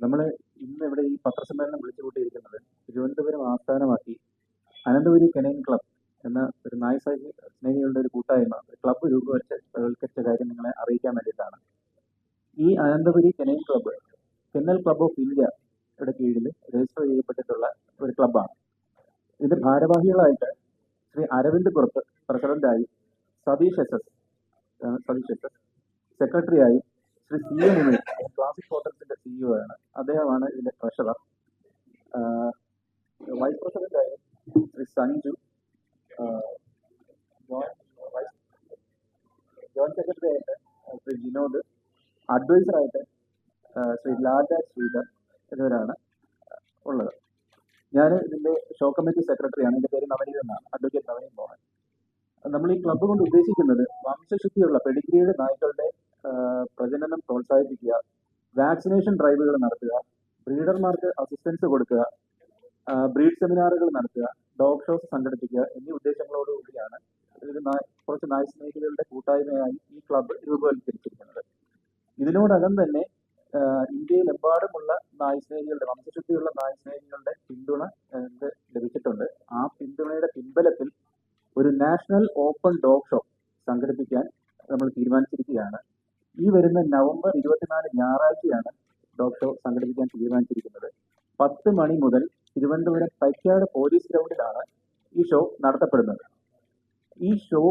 നമ്മൾ ഇന്ന് ഇവിടെ ഈ പത്രസമ്മേളനം വിളിച്ചു കൂട്ടിയിരിക്കുന്നത് തിരുവനന്തപുരം ആസ്ഥാനമാക്കി അനന്തപുരി കെനൈൻ ക്ലബ് എന്ന ഒരു നായ സ്നേഹികളുടെ ഒരു കൂട്ടായ്മ ഒരു ക്ലബ്ബ് രൂപവൽക്കരിച്ച കാര്യം നിങ്ങളെ അറിയിക്കാൻ വേണ്ടിയിട്ടാണ്. ഈ Ananthapuri canine club kennel club of ഇന്ത്യയുടെ കീഴിൽ രജിസ്റ്റർ ചെയ്യപ്പെട്ടിട്ടുള്ള ഒരു ക്ലബ്ബാണ് ഇതിന്റെ ഭാരവാഹികളായിട്ട് ശ്രീ അരവിന്ദ് പുറത്ത് പ്രസിഡന്റായി Satheesh S S Satheesh S S സെക്രട്ടറിയായി Shri C M Umesh Classic ഹോട്ടൽസിന്റെ CEO ആണ്. അദ്ദേഹമാണ് ഇതിന്റെ ട്രഷറർ. വൈസ് പ്രസിഡന്റ് ആയ ശ്രീ സഞ്ജു ജോയിന്റ് സെക്രട്ടറി ആയിട്ട് ശ്രീ വിനോദ് അഡ്വൈസർ ആയിട്ട് ശ്രീ ലാല ശ്രീധർ എന്നിവരാണ് ഉള്ളത്. ഞാൻ ഇതിന്റെ ഷോ കമ്മിറ്റി സെക്രട്ടറിയാണ് എന്റെ പേര് നവനീത് എന്നാണ്. അഡ്വക്കേറ്റ് നവനീത് മോഹൻ. നമ്മൾ ഈ ക്ലബ്ബ് കൊണ്ട് ഉദ്ദേശിക്കുന്നത് വംശശുദ്ധിയുള്ള പെഡിഗ്രീഡ് നായ്ക്കളുടെ പ്രജനനം പ്രോത്സാഹിപ്പിക്കുക വാക്സിനേഷൻ ഡ്രൈവുകൾ നടത്തുക ബ്രീഡർമാർക്ക് അസിസ്റ്റൻസ് കൊടുക്കുക ബ്രീഡ് സെമിനാറുകൾ നടത്തുക ഡോഗ് ഷോസ് സംഘടിപ്പിക്കുക എന്നീ ഉദ്ദേശങ്ങളോടുകൂടിയാണ് ഒരു കുറച്ച് നായ് സ്നേഹികളുടെ കൂട്ടായ്മയായി ഈ ക്ലബ്ബ് രൂപവൽക്കരിച്ചിരിക്കുന്നത്. ഇതിനോടകം തന്നെ ഇന്ത്യയിലെമ്പാടുമുള്ള നായ് സ്നേഹികളുടെ വംശശുദ്ധിയുള്ള നായ് സ്നേഹികളുടെ പിന്തുണ ലഭിച്ചിട്ടുണ്ട്. ആ പിന്തുണയുടെ പിൻബലത്തിൽ ഒരു നാഷണൽ ഓപ്പൺ ഡോഗ് ഷോ സംഘടിപ്പിക്കാൻ നമ്മൾ തീരുമാനിച്ചിരിക്കുകയാണ്. ഈ വരുന്ന നവംബർ ഇരുപത്തിനാല് ഞായറാഴ്ചയാണ് ഡോഗ് ഷോ സംഘടിപ്പിക്കാൻ തീരുമാനിച്ചിരിക്കുന്നത്. പത്ത് മണി മുതൽ തിരുവനന്തപുരം തൈക്കാട് പോലീസ് ഗ്രൗണ്ടിലാണ് ഈ ഷോ നടത്തപ്പെടുന്നത്. ഈ ഷോ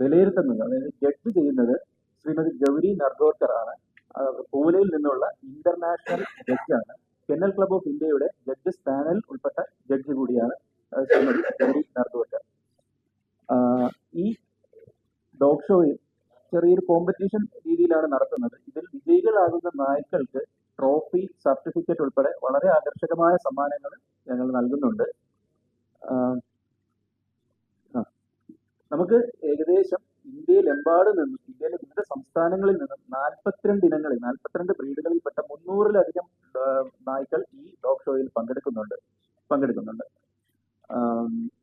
വിലയിരുത്തുന്നത് അതായത് ജഡ്ജ് ചെയ്യുന്നത് ശ്രീമതി ഗൗരി നർഗോർക്കർ ആണ് പൂനെയിൽ നിന്നുള്ള ഇന്റർനാഷണൽ ജഡ്ജാണ്. കെന്നൽ ക്ലബ് ഓഫ് ഇന്ത്യയുടെ ജഡ്ജസ് പാനൽ ഉൾപ്പെട്ട ജഡ്ജ് കൂടിയാണ് ശ്രീമതി ഗൗരി നർഗോർക്കർ ഈ ഡോഗ് ഷോയിൽ ചെറിയൊരു കോമ്പറ്റീഷൻ രീതിയിലാണ് നടത്തുന്നത് ഇതിൽ വിജയികളാകുന്ന നായ്ക്കൾക്ക് ട്രോഫി സർട്ടിഫിക്കറ്റ് ഉൾപ്പെടെ വളരെ ആകർഷകമായ സമ്മാനങ്ങൾ ഞങ്ങൾ നൽകുന്നുണ്ട്. നമുക്ക് ഏകദേശം ഇന്ത്യയിലെമ്പാടും നിന്നും ഇന്ത്യയിലെ വിവിധ സംസ്ഥാനങ്ങളിൽ നിന്നും നാൽപ്പത്തിരണ്ട് ഇനങ്ങളിൽ നാൽപ്പത്തിരണ്ട് ബ്രീഡുകളിൽപ്പെട്ട മുന്നൂറിലധികം നായ്ക്കൾ ഈ ഡോഗ് ഷോയിൽ പങ്കെടുക്കുന്നുണ്ട് പങ്കെടുക്കുന്നുണ്ട്.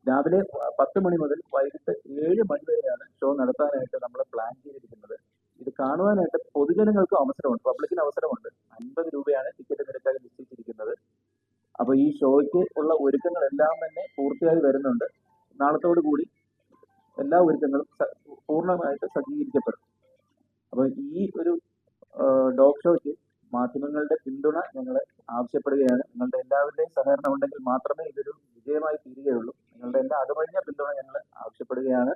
രാവിലെ പത്ത് മണി മുതൽ വൈകിട്ട് ഏഴ് മണി വരെയാണ് ഷോ നടത്താനായിട്ട് നമ്മൾ പ്ലാൻ ചെയ്തിരിക്കുന്നത്. കാണുവാനായിട്ട് പൊതുജനങ്ങൾക്ക് അവസരമുണ്ട്. പബ്ലിക്കിന് അവസരമുണ്ട്. അൻപത് രൂപയാണ് ടിക്കറ്റ് നിരക്കായി നിശ്ചയിച്ചിരിക്കുന്നത്. അപ്പൊ ഈ ഷോയ്ക്ക് ഉള്ള ഒരുക്കങ്ങളെല്ലാം തന്നെ പൂർത്തിയായി വരുന്നുണ്ട്. നാളത്തോടു കൂടി എല്ലാ ഒരുക്കങ്ങളും പൂർണമായിട്ട് സജ്ജീകരിക്കപ്പെടും. അപ്പൊ ഈ ഒരു ഡോഗ് ഷോയ്ക്ക് മാധ്യമങ്ങളുടെ പിന്തുണ ഞങ്ങൾ ആവശ്യപ്പെടുകയാണ്. നിങ്ങളുടെ എല്ലാവരുടെയും സഹകരണം ഉണ്ടെങ്കിൽ മാത്രമേ ഇതൊരു വിജയമായി തീരുകയുള്ളൂ. നിങ്ങളുടെ എല്ലാ അതുവഴിഞ്ഞ പിന്തുണ ഞങ്ങൾ ആവശ്യപ്പെടുകയാണ്.